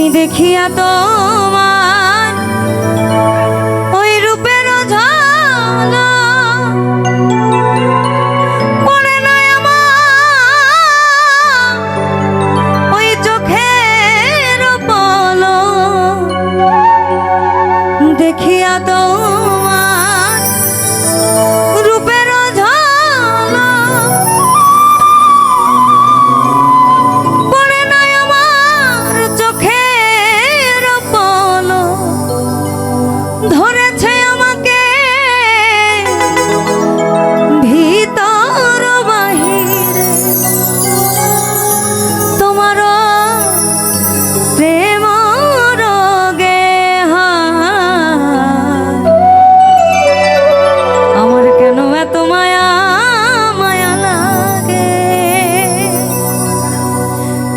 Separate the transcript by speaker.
Speaker 1: আমি দেখিয়া তোমার